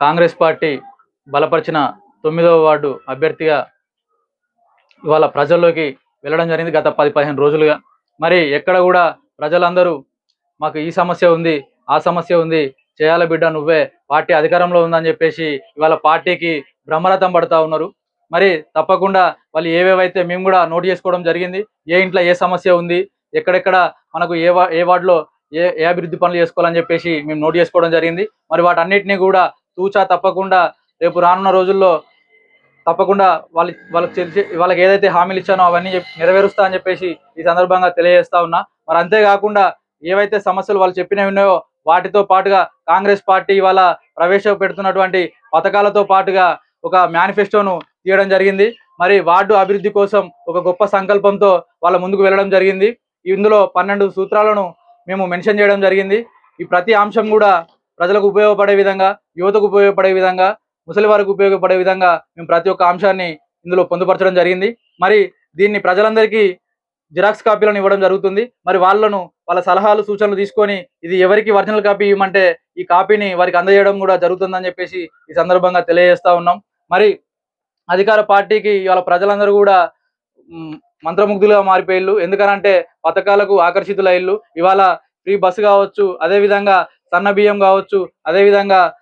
Congress party బలపరిచిన తొమ్మిదవ ward అభ్యర్థిగా ఇవాళ ప్రజల్లోకి వెళ్ళడం జరిగింది గత పది పదిహేను రోజులుగా. మరి ఎక్కడ కూడా ప్రజలందరూ మాకు ఈ సమస్య ఉంది ఆ సమస్య ఉంది చేయాల బిడ్డ నువ్వే పార్టీ అధికారంలో ఉందని చెప్పేసి ఇవాళ పార్టీకి బ్రహ్మరథం పడతా ఉన్నారు. మరి తప్పకుండా వాళ్ళు ఏవేవైతే మేము కూడా నోట్ చేసుకోవడం జరిగింది ఏ ఇంట్లో ఏ సమస్య ఉంది ఎక్కడెక్కడ మనకు ఏ వా ఏ వార్డులో ఏ ఏ అభివృద్ధి పనులు చేసుకోవాలని చెప్పేసి మేము నోట్ చేసుకోవడం జరిగింది. మరి వాటన్నిటిని కూడా తూచా తప్పకుండా రేపు రానున్న రోజుల్లో తప్పకుండా వాళ్ళ వాళ్ళకి తెలిసి వాళ్ళకి ఏదైతే హామీలు ఇచ్చానో అవన్నీ నెరవేరుస్తా అని చెప్పేసి ఈ సందర్భంగా తెలియజేస్తా ఉన్నా. మరి అంతేకాకుండా ఏవైతే సమస్యలు వాళ్ళు చెప్పినవి ఉన్నాయో వాటితో పాటుగా కాంగ్రెస్ పార్టీ ఇవాళ ప్రవేశపెడుతున్నటువంటి పథకాలతో పాటుగా ఒక మేనిఫెస్టోను తీయడం జరిగింది. మరి వార్డు అభివృద్ధి కోసం ఒక గొప్ప సంకల్పంతో వాళ్ళ ముందుకు వెళ్ళడం జరిగింది. ఇందులో పన్నెండు సూత్రాలను మేము మెన్షన్ చేయడం జరిగింది. ఈ ప్రతి అంశం కూడా ప్రజలకు ఉపయోగపడే విధంగా యువతకు ఉపయోగపడే విధంగా ముసలి వారికి ఉపయోగపడే విధంగా మేము ప్రతి ఒక్క అంశాన్ని ఇందులో పొందుపరచడం జరిగింది. మరి దీన్ని ప్రజలందరికీ జిరాక్స్ కాపీలను ఇవ్వడం జరుగుతుంది. మరి వాళ్ళను వాళ్ళ సలహాలు సూచనలు తీసుకొని ఇది ఎవరికి ఒరిజినల్ కాపీ ఇవ్వమంటే ఈ కాపీని వారికి అందజేయడం కూడా జరుగుతుందని చెప్పేసి ఈ సందర్భంగా తెలియజేస్తా ఉన్నాం. మరి అధికార పార్టీకి ఇవాళ ప్రజలందరూ కూడా మంత్రముగ్ధులుగా మారిపోయిళ్ళు. ఎందుకనంటే పథకాలకు ఆకర్షితులయ్యిల్లు ఇవాళ ఫ్రీ బస్సు కావచ్చు అదే విధంగా సన్న బియ్యం కావచ్చు అదే విధంగా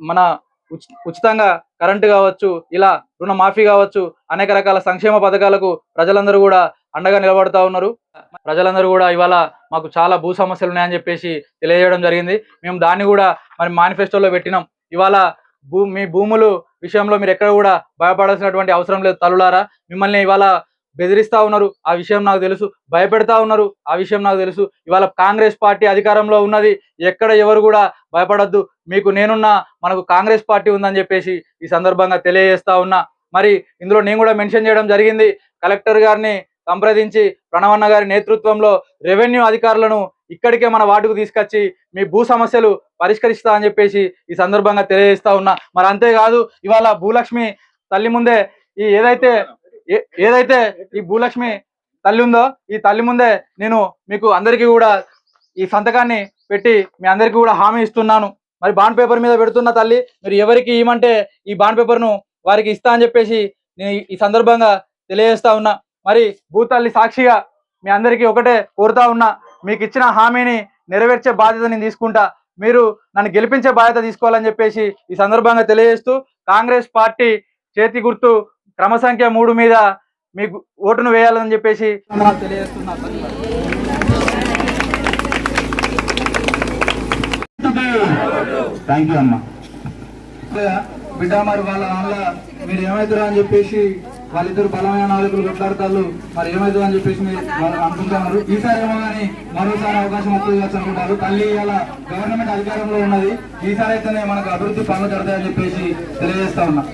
మన ఉచి- ఉచితంగా కరెంటు కావచ్చు ఇలా రుణమాఫీ కావచ్చు అనేక రకాల సంక్షేమ పథకాలకు ప్రజలందరూ కూడా అండగా నిలబడుతూ ఉన్నారు. ప్రజలందరూ కూడా ఇవాళ మాకు చాలా భూ సమస్యలు ఉన్నాయని చెప్పేసి తెలియజేయడం జరిగింది. మేము దాన్ని కూడా మరి మేనిఫెస్టోలో పెట్టినాం. ఇవాళ భూ మీ భూములు విషయంలో మీరు ఎక్కడ కూడా భయపడాల్సినటువంటి అవసరం లేదు తల్లులారా. మిమ్మల్ని ఇవాళ బెదిరిస్తా ఉన్నారు. ఆ విషయం నాకు తెలుసు. భయపెడతా ఉన్నారు. ఆ విషయం నాకు తెలుసు. ఇవాళ కాంగ్రెస్ పార్టీ అధికారంలో ఉన్నది. ఎక్కడ ఎవరు కూడా భయపడద్దు. మీకు నేనున్నా మనకు కాంగ్రెస్ పార్టీ ఉందని చెప్పేసి ఈ సందర్భంగా తెలియజేస్తా ఉన్నా. మరి ఇందులో నేను కూడా మెన్షన్ చేయడం జరిగింది. కలెక్టర్ గారిని సంప్రదించి ప్రణవన్న గారి నేతృత్వంలో రెవెన్యూ అధికారులను ఇక్కడికే మన వార్డుకు తీసుకొచ్చి మీ భూ సమస్యలు పరిష్కరిస్తా అని చెప్పేసి ఈ సందర్భంగా తెలియజేస్తా ఉన్నా. మరి అంతేకాదు ఇవాళ భూలక్ష్మి తల్లి ముందే ఈ ఏదైతే ఏదైతే ఈ భూలక్ష్మి తల్లి ఉందో ఈ తల్లి ముందే నేను మీకు అందరికీ కూడా ఈ సంతకాన్ని పెట్టి మీ అందరికీ కూడా హామీ ఇస్తున్నాను. మరి బాండ్ పేపర్ మీద పెడుతున్న తల్లి మీరు ఎవరికి ఇవ్వమంటే ఈ బాండ్ పేపర్ను వారికి ఇస్తా అని చెప్పేసి నేను ఈ- సందర్భంగా తెలియజేస్తా ఉన్నా. మరి భూతల్లి సాక్షిగా మీ అందరికీ ఒకటే కోరుతా ఉన్నా మీకు ఇచ్చిన హామీని నెరవేర్చే బాధ్యత నేను తీసుకుంటా. మీరు నన్ను గెలిపించే బాధ్యత తీసుకోవాలని చెప్పేసి ఈ సందర్భంగా తెలియజేస్తూ కాంగ్రెస్ పార్టీ చేతి గుర్తు క్రమ సంఖ్య మూడు మీద మీకు ఓటును వేయాలని చెప్పేసి థ్యాంక్ యూ అమ్మా. బిడ్డ మరి వాళ్ళ వల్ల మీరు ఏమవుతారు అని చెప్పేసి వాళ్ళిద్దరు బలమైన నాయకులు కొట్లాడతారు మరి ఏమవుతుంది అని చెప్పేసి మీరు వాళ్ళు అనుకుంటున్నారు. ఈసారి ఏమో కానీ మరోసారి అవకాశం వస్తుంది కావచ్చు అనుకుంటారు. తల్లి ఇలా గవర్నమెంట్ అధికారంలో ఉన్నది. ఈసారి అయితేనే మనకు అభివృద్ధి పనులు జరుగుతాయని చెప్పేసి తెలియజేస్తా ఉన్నా.